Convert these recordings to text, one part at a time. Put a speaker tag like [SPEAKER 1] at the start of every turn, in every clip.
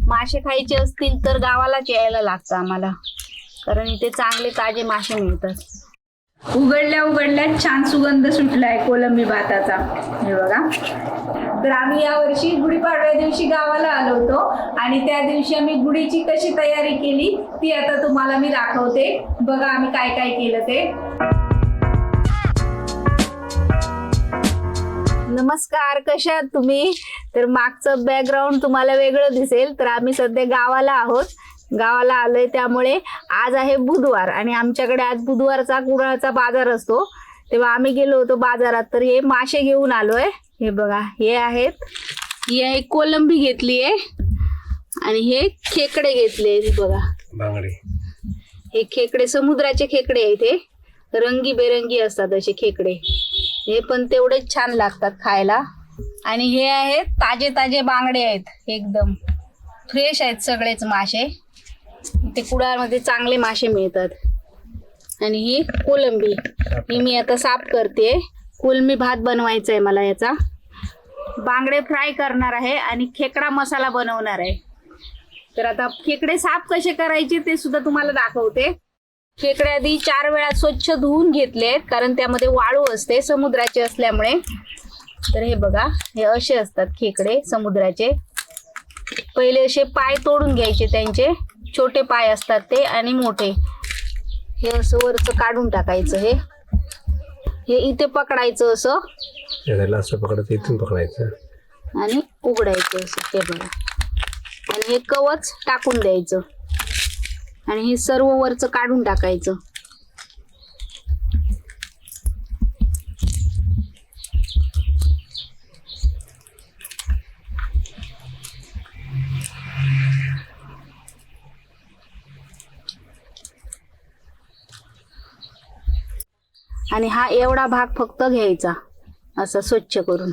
[SPEAKER 1] मासे खायचे असतील तर गावालाच यायला लागतं आम्हाला. कारण इथे चांगले ताजे मासे मिळतात.
[SPEAKER 2] उघडल्या उघडल्या छान सुगंध सुटलाय कोलंबी भाताचा. हे बघा. तर आम्ही यावर्षी गुढीपाडव्या दिवशी गावाला आलो होतो आणि त्या दिवशी आम्ही गुढीची कशी तयारी केली ती आता तुम्हाला मी दाखवते. बघा आम्ही काय काय केलं ते.
[SPEAKER 1] नमस्कार कशा आहात तुम्ही? तर मागचं बॅकग्राऊंड तुम्हाला वेगळं दिसेल तर आम्ही सध्या गावाला आहोत. गावाला आलोय त्यामुळे आज आहे बुधवार आणि आमच्याकडे आज बुधवारचा कुडाळचा बाजार असतो. तेव्हा आम्ही गेलो होतो बाजारात तर हे मासे घेऊन आलोय. हे बघा हे आहेत. ही आहे कोलंबी घेतली आहे. आणि हे खेकडे घेतले बघा. हे खेकडे समुद्राचे खेकडे आहेत हे. रंगी बेरंगी असतात असे खेकडे. हे पण तेवढेच छान लागतात खायला. आणि हे आहेत ताजे ताजे बांगडे आहेत एकदम. फ्रेश आहेत सगळेच मासे. ते कुडाळमध्ये चांगले मासे मिळतात. आणि ही कोलंबी. ही मी आता साफ करते. कोलंबी भात बनवायचा आहे मला याचा. बांगडे फ्राय करणार आहे आणि खेकडा मसाला बनवणार आहे. तर आता खेकडे साफ कसे करायचे ते सुद्धा तुम्हाला दाखवते. खेकडे आधी चार वेळा स्वच्छ धुवून घेतले कारण त्यामध्ये वाळू असते समुद्राचे असल्यामुळे. तर हे बघा हे असे असतात खेकडे समुद्राचे. पहिले असे पाय तोडून घ्यायचे त्यांचे. छोटे पाय असतात ते आणि मोठे. हे असं वरचं काढून टाकायचं हे. हे इथे पकडायचं असं.
[SPEAKER 3] असं पकडायचं इथून पकडायचं.
[SPEAKER 1] आणि उघडायचं असं ते बघा. आणि हे कवच टाकून द्यायचं. आणि हे सर्व वरचं काढून टाकायचं. आणि हा एवढा भाग फक्त घ्यायचा असा स्वच्छ करून.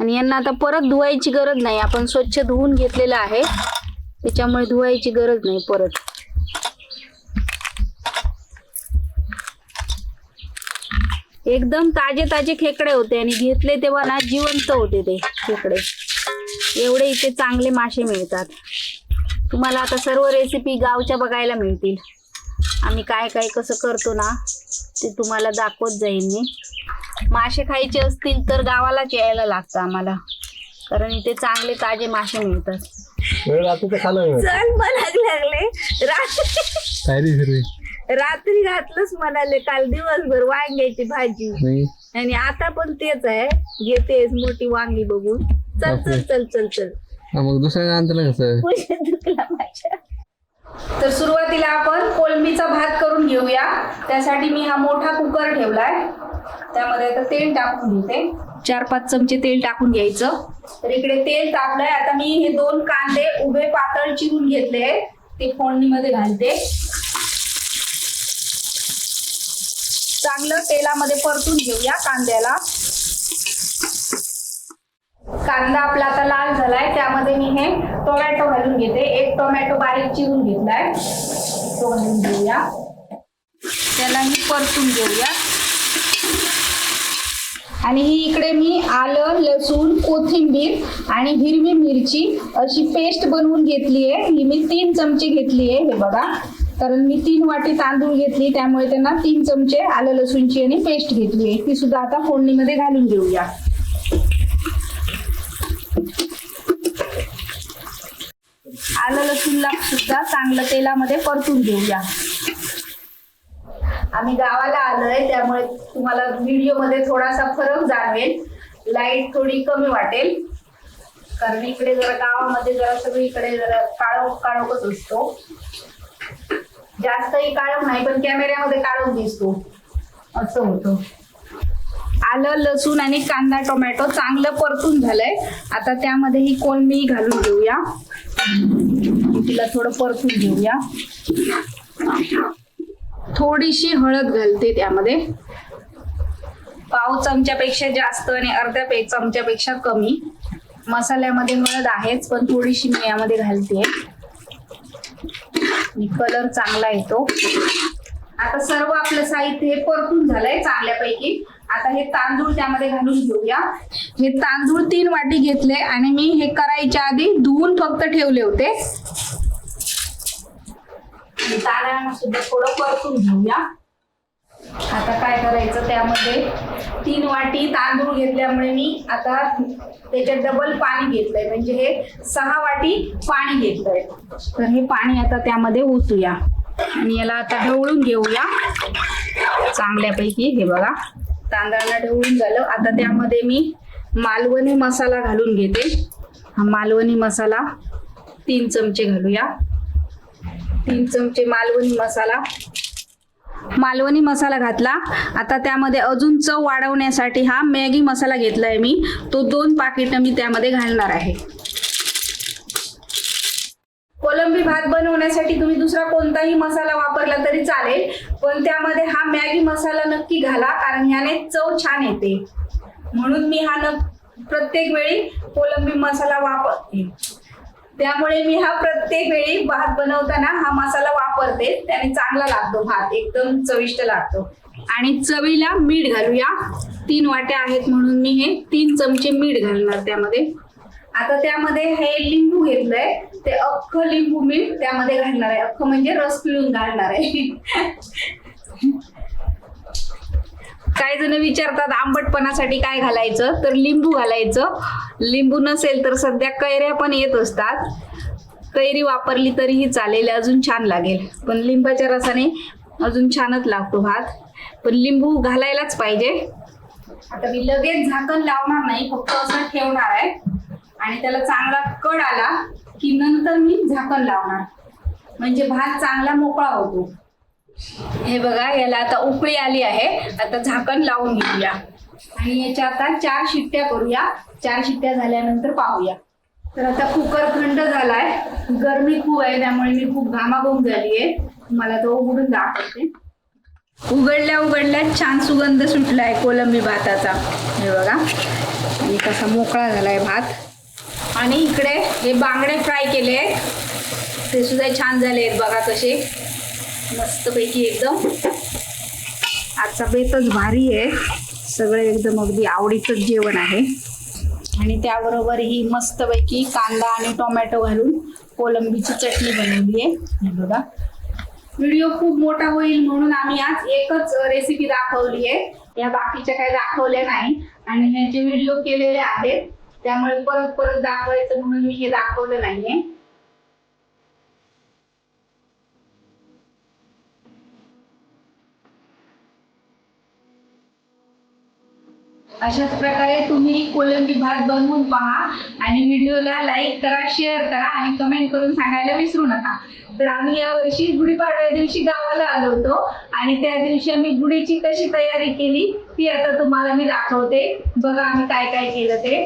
[SPEAKER 1] आणि यांना आता परत धुवायची गरज नाही. आपण स्वच्छ धुवून घेतलेलं आहे. त्याच्यामुळे धुवायची गरज नाही परत. एकदम ताजे ताजे खेकडे होते आणि घेतले तेव्हा ना जिवंत होते ते खेकडे. एवढे इथे चांगले मासे मिळतात. तुम्हाला आता सर्व रेसिपी गावच्या बघायला मिळतील. आम्ही काय काय कसं करतो ना ते तुम्हाला दाखवत जाईन मी. मासे खायचे असतील तर गावालाच यायला लागतं आम्हाला. कारण इथे चांगले ताजे मासे मिळतात.
[SPEAKER 2] लागले रात्री घातलंच म्हणाले काल दिवसभर वांग्याची भाजी.
[SPEAKER 3] नाही.
[SPEAKER 2] आणि आता पण तेच आहे. घेतेस मोठी वांगी बघून. चल चल चल चल चल.
[SPEAKER 3] हा, मग दुसऱ्या आणलं कसं
[SPEAKER 2] पुढे दुखला माझ्या.
[SPEAKER 1] तर सुरुवातीला आपण कोलंबीचा भात करून घेऊया. त्यासाठी मी हा मोठा कुकर ठेवलाय. त्यामध्ये आता तेल टाकून घेते. चार पाच चमचे तेल टाकून घ्यायचं. तर इकडे तेल तापलंय. आता मी हे दोन कांदे उभे पातळ चिरून घेतले. ते फोडणीमध्ये घालते. चांगलं तेलामध्ये परतून घेऊया कांद्याला. कांदा आपला आता लाल झालाय त्यामध्ये मी हे टोमॅटो घालून घेते. एक टोमॅटो बारीक चिरून घेतलाय. तो घालून घेऊया. त्याला मी परतून घेऊया. आणि ही इकडे मी आलं लसूण कोथिंबीर आणि हिरवी मिरची अशी पेस्ट बनवून घेतली आहे ही मी तीन चमचे घेतली आहे हे बघा. कारण मी तीन वाटी तांदूळ घेतली त्यामुळे त्यांना तीन चमचे आलं लसूणची आणि पेस्ट घेतली. आहे ती सुद्धा आता फोडणीमध्ये घालून घेऊया. आलं लसूणला सुद्धा चांगलं तेलामध्ये परतून घेऊया. आम्ही गावाला आलोय त्यामुळे तुम्हाला व्हिडिओमध्ये थोडासा फरक जाणवेल. लाइट थोडी कमी वाटेल. कारण इकडे जरा गावामध्ये जरा सगळीकडे जरा काळोख काळोखच असतो. जास्तही काळोख नाही पण कॅमेऱ्यामध्ये काळोख दिसतो. असं होतं. आलं लसूण आणि कांदा टोमॅटो चांगलं परतून झालंय. आता त्यामध्ये ही कोलमी घालून घेऊया? तिला थोडं परतून घेऊया. थोडीशी हळद घालते त्यामध्ये. पाव चमच्यापेक्षा जास्त आणि अर्ध्या पे चमच्यापेक्षा कमी. मसाल्यामध्ये हळद आहेच पण थोडीशी मी यामध्ये घालते. कलर चांगला येतो आता सर्व आपलं साहित्य हे परतून झालंय चांगल्यापैकी. आता हे तांदूळ त्यामध्ये घालून घेऊया. हे तांदूळ तीन वाटी घेतले आणि मी हे करायच्या आधी धुवून फक्त ठेवले होते.
[SPEAKER 4] आणि तांदळांना सुद्धा थोडं परतून घेऊया.
[SPEAKER 1] आता काय करायचं त्यामध्ये तीन वाटी तांदूळ घेतल्यामुळे मी आता त्याच्यात डबल पाणी घेतलंय. म्हणजे हे सहा वाटी पाणी घेतलंय.
[SPEAKER 4] तर हे पाणी आता त्यामध्ये ओतूया. आणि याला आता ढवळून घेऊया. चांगल्यापैकी हे बघा.
[SPEAKER 1] तांदळाला ढवळून झालं. आता त्यामध्ये मी मालवणी मसाला घालून घेते.
[SPEAKER 4] हा मालवणी मसाला तीन चमचे घालूया.
[SPEAKER 1] तीन चमचे मालवणी मसाला.
[SPEAKER 4] मालवणी मसाला घातला. आता त्यामध्ये अजून चव वाढवण्यासाठी हा मॅगी मसाला घेतलाय मी. तो दोन पाकिट मी त्यामध्ये घालणार आहे.
[SPEAKER 1] कोलंबी भात बनवण्यासाठी तुम्ही दुसरा कोणताही मसाला वापरला तरी चालेल. पण त्यामध्ये हा मॅगी मसाला नक्की घाला कारण ह्याने चव छान येते. म्हणून मी हा न प्रत्येक वेळी कोलंबी मसाला वापरते. त्यामुळे मी हा प्रत्येक वेळी भात बनवताना हा मसाला वापरते. त्याने चांगला लागतो भात एकदम चविष्ट लागतो.
[SPEAKER 4] आणि चवीला मीठ घालूया. तीन वाट्या आहेत म्हणून मी हे तीन चमचे मीठ घालणार त्यामध्ये.
[SPEAKER 1] आता त्यामध्ये हे लिंबू घेतलंय. ते अख्खं लिंबू मी त्यामध्ये घालणार आहे. अख्खं म्हणजे रस पिळून घालणार आहे.
[SPEAKER 4] काही जण विचारतात आंबटपणासाठी काय घालायचं? तर लिंबू घालायचं. लिंबू नसेल तर सध्या कैऱ्या पण येत असतात. कैरी वापरली तरीही चालेल अजून छान लागेल. पण लिंबाच्या रसाने अजून छानच लागतो भात. पण लिंबू घालायलाच पाहिजे.
[SPEAKER 1] आता मी लगेच झाकण लावणार नाही फक्त असं ठेवणार आहे. आणि त्याला चांगला कड आला की नंतर मी झाकण लावणार. म्हणजे भात चांगला मोकळा होतो.
[SPEAKER 4] हे बघा याला आता उकळी आली आहे. आता झाकण लावून घेऊया.
[SPEAKER 1] आणि याच्या आता चार शिट्ट्या करूया. चार शिट्ट्या झाल्यानंतर पाहूया. तर आता कुकर थंड झालाय. गरमी खूप आहे त्यामुळे मी खूप घामाघूम झाली आहे मला तो उघडून दाखवते. उघडल्या उघडल्या छान सुगंध सुटलाय कोलंबी भाताचा. हे बघा.
[SPEAKER 4] आणि कसा मोकळा झालाय भात.
[SPEAKER 1] आणि इकडे हे बांगडे फ्राय केले. ते सुद्धा छान झाले आहेत बघा कसे. मस्तपैकी एकदम.
[SPEAKER 4] आजचा बेतच भारी आहे. सगळे एकदम अगदी आवडीचं जेवण आहे. आणि त्याबरोबर ही मस्तपैकी कांदा आणि टोमॅटो घालून कोलंबीची चटणी बनवली आहे. बघा.
[SPEAKER 1] व्हिडिओ खूप मोठा होईल म्हणून आम्ही आज एकच रेसिपी दाखवली आहे. या बाकीच्या काही दाखवल्या नाही. आणि ह्याचे व्हिडिओ केलेले आहेत त्यामुळे परत परत दाखवायचं म्हणून मी हे दाखवलं नाहीये. अशाच प्रकारे तुम्ही कोलंबी भात बनवून पहा आणि व्हिडिओला लाईक करा शेअर करा आणि कमेंट करून सांगायला विसरू नका. तर आम्ही यावर्षी गुढीपाडव्या दिवशी गावाला आलो होतो आणि त्या दिवशी आम्ही गुढीची कशी तयारी केली ती आता तुम्हाला मी दाखवते. बघा आम्ही काय काय केलं ते.